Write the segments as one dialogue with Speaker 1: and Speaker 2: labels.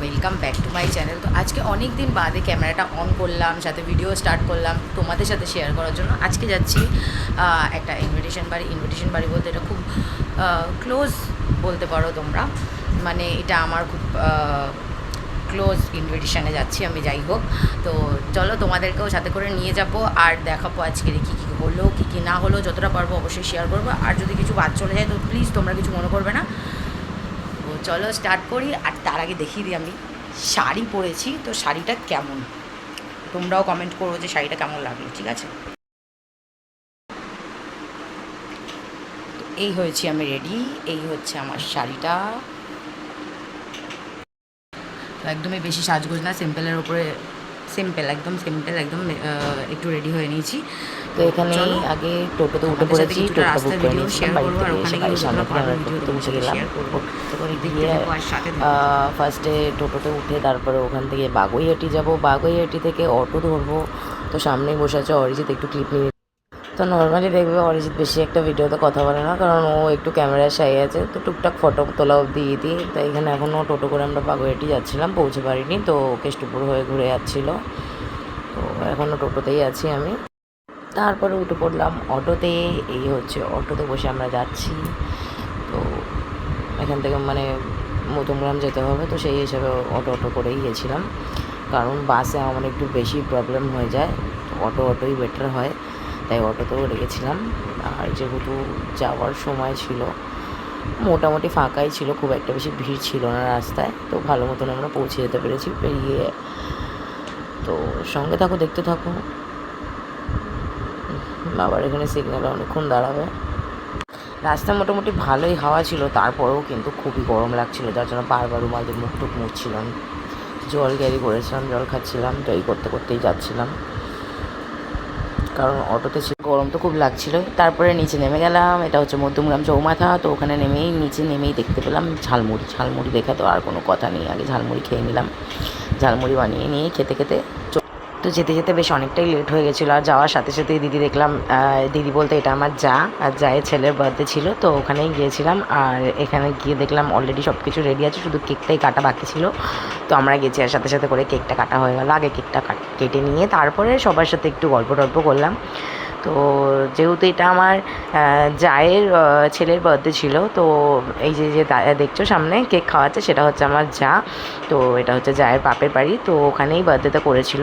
Speaker 1: Welcome back to my channel তো আজকে অনেক দিন বাদে ক্যামেরাটা অন করলাম, সাথে ভিডিও স্টার্ট করলাম তোমাদের সাথে শেয়ার করার জন্য। আজকে যাচ্ছি একটা ইনভিটেশন বাড়ি। ইনভিটেশন বাড়ি বলতে এটা খুব ক্লোজ বলতে পারো তোমরা। মানে এটা আমার খুব ক্লোজ ইনভিটেশনে যাচ্ছি আমি, যাই হোক। তো চলো তোমাদেরকেও সাথে করে নিয়ে যাব আর দেখাবো আজকের কী কী হলো, কী কী না হলো, যতটা পারব অবশ্যই শেয়ার করব। আর যদি কিছু বাদ চলে যায়, তো প্লিজ তোমরা কিছু মনে করবে না। চলো স্টার্ট করি, আর তার আগে দেখিয়ে দিই আমি শাড়ি পরেছি, তো শাড়িটা কেমন? তোমরাও কমেন্ট করো যে শাড়িটা কেমন লাগল, ঠিক আছে? এই হয়েছি আমি রেডি এই হচ্ছে আমার শাড়িটা। একদমই বেশি সাজগোজ না সিম্পলের উপরে সিম্পল একদম সিম্পল একদম একটু রেডি হয়ে নিয়েছি
Speaker 2: তো এখানে। আগে টোটোতে উঠে পড়েছি
Speaker 1: রাস্তার
Speaker 2: করে
Speaker 1: video
Speaker 2: বাড়ি
Speaker 1: করব, আর ওখানে গিয়ে
Speaker 2: সামনে
Speaker 1: share করব।
Speaker 2: গেলাম গিয়ে। ফার্স্টে টোটোতে উঠে তারপরে ওখান থেকে বাগুইহাটি যাব বাগুইহাটি থেকে অটো ধরবো তো সামনেই বসে আছে অরিজিৎ একটু ক্লিপ নিয়ে তো নর্মালি দেখবে অরিজিৎ বেশি একটা ভিডিওতে কথা বলে না, কারণ ও একটু ক্যামেরায় সাই আছে, তো টুকটাক ফটো তোলা অব্দি দিই। তো এখানে এখনও টোটো করে আমরা বাগুইহাটি যাচ্ছিলাম, পৌঁছে পারিনি, তো কেষ্টপুর হয়ে ঘুরে যাচ্ছিল তো এখনও টোটোতেই আছি আমি। তারপরে উঠে পড়লাম অটোতে, এই হচ্ছে অটোতে বসে আমরা যাচ্ছি। তো এখান থেকে মানে মধ্যমগ্রাম যেতে হবে, তো সেই হিসাবে অটো অটো করেই গেছিলাম কারণ বাসে আমার একটু বেশি প্রবলেম হয়ে যায় অটো, অটোই বেটার হয়। তাই অটোতেও রেখেছিলাম। আর যেহেতু যাওয়ার সময় ছিল, মোটামুটি ফাঁকাই ছিল, খুব একটা বেশি ভিড় ছিল না রাস্তায়, তো ভালো মতন আমরা পৌঁছে যেতে পেরেছি, পেরিয়ে। তো সঙ্গে থাকো, দেখতে থাকো। আবার এখানে সিগন্যালে অনেকক্ষণ দাঁড়াবে। রাস্তা মোটামুটি ভালোই হাওয়া ছিল, তারপরেও কিন্তু খুবই গরম লাগছিল, যার জন্য বারবার রুমালদের মুখ টুক মুছছিলাম। জল ক্যারি করেছিলাম, জল খাচ্ছিলাম, তো এই করতে করতেই যাচ্ছিলাম। কারণ অটোতে ছিল, গরম তো খুব লাগছিল। তারপরে নিচে নেমে গেলাম, এটা হচ্ছে মধ্যমগ্রাম চৌমাথা, তো ওখানে নেমেই নিচে নেমেই দেখতে পেলাম ঝালমুড়ি। ঝালমুড়ি দেখে তো আর কোনো কথা নেই, আগে ঝালমুড়ি খেয়ে নিলাম। ঝালমুড়ি বানিয়ে নিয়ে খেতে খেতে তো যেতে যেতে বেশ অনেকটাই লেট হয়ে গেছিল। আর যাওয়ার সাথে সাথেই দিদি দেখলাম দিদি বলতে এটা আমার যা, আর জায়ের ছেলের বার্থডে ছিল, তো ওখানেই গিয়েছিলাম। আর এখানে গিয়ে দেখলাম অলরেডি সব কিছু রেডি আছে, শুধু কেকটাই কাটা বাকি ছিল। তো আমরা গেছি, আর সাথে সাথে করে কেকটা কাটা হয়ে গেল। আগে কেকটা কাট- কেটে নিয়ে তারপরে সবার সাথে একটু গল্প টল্প করলাম। তো যেহেতু এটা আমার জায়ের ছেলের বার্থডে ছিল, তো এই যে যে দেখছ সামনে কেক খাওয়াচ্ছে সেটা হচ্ছে আমার যা তো এটা হচ্ছে জায়ের বাপের বাড়ি, তো ওখানেই বার্থডেটা করেছিল।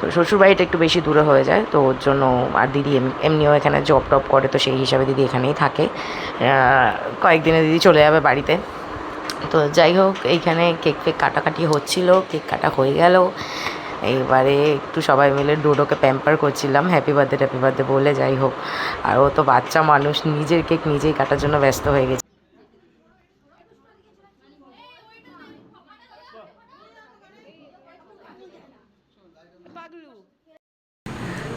Speaker 2: তো শ্বশুরবাড়িটা একটু বেশি দূরে হয়ে যায়, তো ওর জন্য আর দিদি এম- এমনিও এখানে জব টপ করে, তো সেই হিসাবে দিদি এখানেই থাকে। কয়েকদিনে দিদি চলে যাবে বাড়িতে। তো যাই হোক, এইখানে কেক ফেক কাটাকাটি হচ্ছিল, কেক কাটা হয়ে গেল। এইবারে একটু সবাই মিলে ডোডোকে প্যাম্পার করছিলাম হ্যাপি বার্থডে হ্যাপি বার্থডে বলে যাই হোক। আর ও তো বাচ্চা মানুষ নিজের কেক নিজেই কাটার জন্য ব্যস্ত হয়ে গেছে।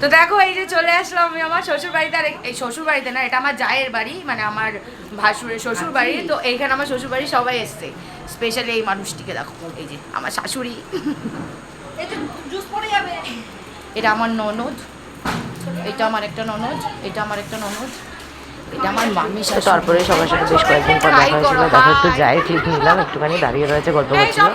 Speaker 1: তো দেখো এই যে চলে আসলাম আমি আমার শ্বশুর বাড়িতে আর এই- এই শ্বশুর বাড়িতে না এটা আমার জায়ের বাড়ি মানে আমার ভাসুরের শ্বশুর বাড়ি তো এইখানে আমার শ্বশুর বাড়ি সবাই এসছে স্পেশালি এই মানুষটিকে দেখো এই যে আমার শাশুড়ি। এটা আমার ননদ। এটা আমার একটা ননদ এটা আমার একটা ননদ
Speaker 2: তারপরে সবার সাথে বেশ কয়েকদিন পর দেখা হয়েছিল। দেখো একটু যাই নিলাম একটুখানি দাঁড়িয়ে রয়েছে গল্প করছিল।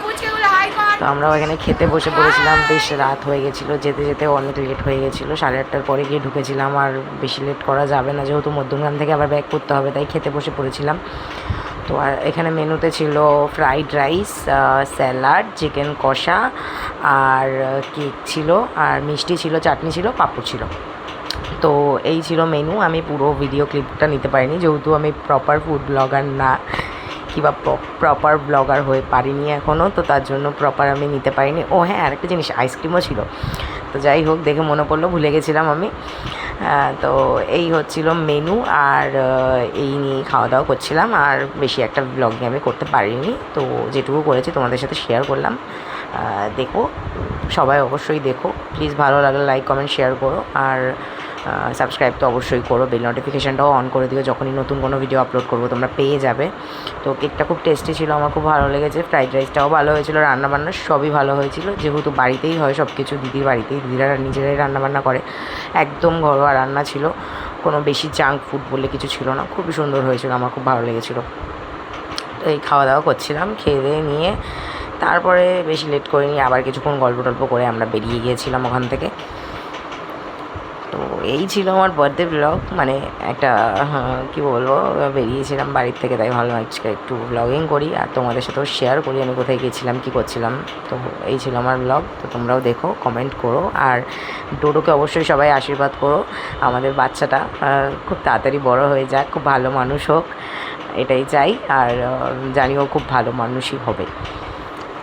Speaker 2: তো আমরাও এখানে খেতে বসে পড়েছিলাম বেশ রাত হয়ে গেছিল যেতে যেতে অনেক লেট হয়ে গেছিল। সাড়ে আটটার পরে গিয়ে ঢুকেছিলাম আর বেশি লেট করা যাবে না যেহেতু মধ্যমগ্রাম থেকে আবার ব্যাক করতে হবে তাই খেতে বসে পড়েছিলাম। তো আর এখানে মেনুতে ছিল ফ্রাইড রাইস স্যালাড চিকেন কষা আর কেক ছিল? আর মিষ্টি ছিল, চাটনি ছিল, পাঁপড় ছিল। তো এই ছিল মেনু আমি পুরো ভিডিও ক্লিপটা নিতে পারিনি। যেহেতু আমি প্রপার ফুড ব্লগার না, কিংবা প্রপার ব্লগার হয়ে পারিনি এখনও তো তার জন্য প্রপার আমি নিতে পারিনি। ও হ্যাঁ আরেকটা জিনিস আইসক্রিমও ছিল। তো যাই হোক, দেখে মনে পড়ল, ভুলে গেছিলাম আমি। তো এই হচ্ছিল মেনু আর এই নিয়ে খাওয়া দাওয়া করছিলাম। আর বেশি একটা ব্লগিং আমি করতে পারিনি। তো যেটুকু করেছি তোমাদের সাথে শেয়ার করলাম। দেখো, সবাই অবশ্যই দেখো। প্লিজ ভালো লাগলে লাইক কমেন্ট শেয়ার করো। আর সাবস্ক্রাইব তো অবশ্যই করো। বেল নোটিফিকেশানটাও অন করে দিও। যখনই নতুন কোনো ভিডিও আপলোড করব, তোমরা পেয়ে যাবে। তো কেকটা খুব টেস্টি ছিল, আমার খুব ভালো লেগেছে। ফ্রাইড রাইসটাও ভালো হয়েছিল, রান্নাবান্না সবই ভালো হয়েছিল। যেহেতু বাড়িতেই হয় সব কিছু দিদির বাড়িতেই, দিদিরা নিজেরাই রান্নাবান্না করে। একদম ঘরোয়া রান্না ছিল। কোনো বেশি জাঙ্ক ফুড বলে কিছু ছিল না। খুবই সুন্দর হয়েছিল, আমার খুব ভালো লেগেছিলো। তো এই খাওয়া দাওয়া করছিলাম খেয়ে দিয়ে নিয়ে তারপরে বেশি লেট করিনি আবার কিছুক্ষণ গল্প টল্প করে আমরা বেরিয়ে গিয়েছিলাম ওখান থেকে। তো এই ছিল আমার বার্থডে ব্লগ মানে একটা হ্যাঁ, কি বলব বেরিয়েছিলাম বাড়ির থেকে তাই ভালো আজকে একটু ব্লগিং করি আর তোমাদের সাথেও শেয়ার করি আমি কোথায় গেছিলাম কি করছিলাম। তো এই ছিল আমার ব্লগ তো তোমরাও দেখো কমেন্ট করো আর ডোডোকে অবশ্যই সবাই আশীর্বাদ করো আমাদের বাচ্চাটা খুব তাড়াতাড়ি বড় হয়ে যাক খুব ভালো মানুষ হোক এটাই চাই আর জানিও খুব ভালো মানুষই হবে।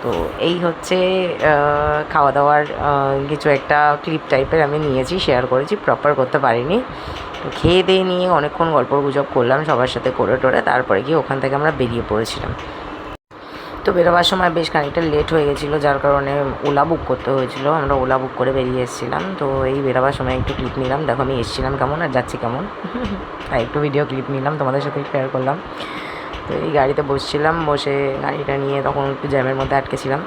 Speaker 2: তো এই হচ্ছে খাওয়া দাওয়ার কিছু একটা ক্লিপ টাইপের আমি নিয়েছি শেয়ার করেছি প্রপার করতে পারিনি। তো খেয়ে দিয়ে নিয়ে অনেকক্ষণ গল্প গুজব করলাম, সবার সাথে করে টোরে, তারপরে গিয়ে ওখান থেকে আমরা বেরিয়ে পড়েছিলাম। তো বেরোবার সময় বেশ খানিকটা লেট হয়ে গেছিল, যার কারণে ওলা বুক করতে হয়েছিল, আমরা ওলা বুক করে বেরিয়ে এসেছিলাম। তো এই বেরোবার সময় একটু ক্লিপ নিলাম, দেখো আমি এসেছিলাম কেমন আর যাচ্ছি কেমন। তাই একটু ভিডিও ক্লিপ নিলাম, তোমাদের সাথে শেয়ার করলাম। তো এই গাড়িতে বসছিলাম, বসে গাড়িটা নিয়ে তখন একটু জ্যামের মধ্যে আটকেছিলাম।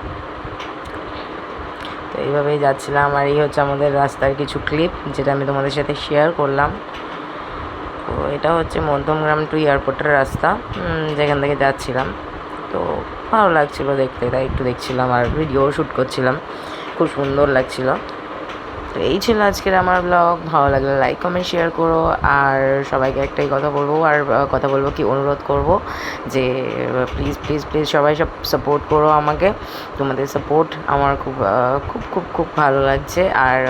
Speaker 2: তো এইভাবেই যাচ্ছিলাম আর এই হচ্ছে আমাদের রাস্তার কিছু ক্লিপ যেটা আমি তোমাদের সাথে শেয়ার করলাম। তো এটা হচ্ছে মধ্যমগ্রাম টু এয়ারপোর্টের রাস্তা যেখান থেকে যাচ্ছিলাম। তো ভালো লাগছিল দেখতে, তাই একটু দেখছিলাম আর ভিডিও শ্যুট করছিলাম। খুব সুন্দর লাগছিল। তো এই ছিল আজকের আমার ব্লগ ভালো লাগলে লাইক কমেন্ট শেয়ার করো। আর সবাইকে একটাই কথা বলব, আর কথা বলব কি অনুরোধ করব যে প্লিজ প্লিজ প্লিজ সবাই সব সাপোর্ট করো আমাকে। তোমাদের সাপোর্ট আমার খুব খুব খুব খুব ভালো লাগছে। আর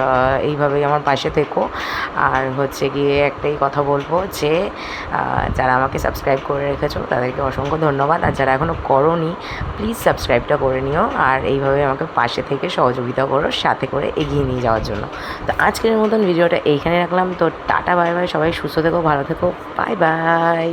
Speaker 2: এইভাবেই আমার পাশে থেকো। আর হচ্ছে গিয়ে একটাই কথা বলব যে যারা আমাকে সাবস্ক্রাইব করে রেখেছো, তাদেরকে অসংখ্য ধন্যবাদ। আর যারা এখনও করোনি প্লিজ সাবস্ক্রাইবটা করে নিও। আর এইভাবে আমাকে পাশে থেকে সহযোগিতা করো, সাথে করে এগিয়ে নিয়ে যাওয়ার জন্য। তো আজকের মতন ভিডিওটা এইখানে রাখলাম। তো টাটা, বাই বাই। সবাই সুস্থ থেকো, ভালো থেকো। Bye bye.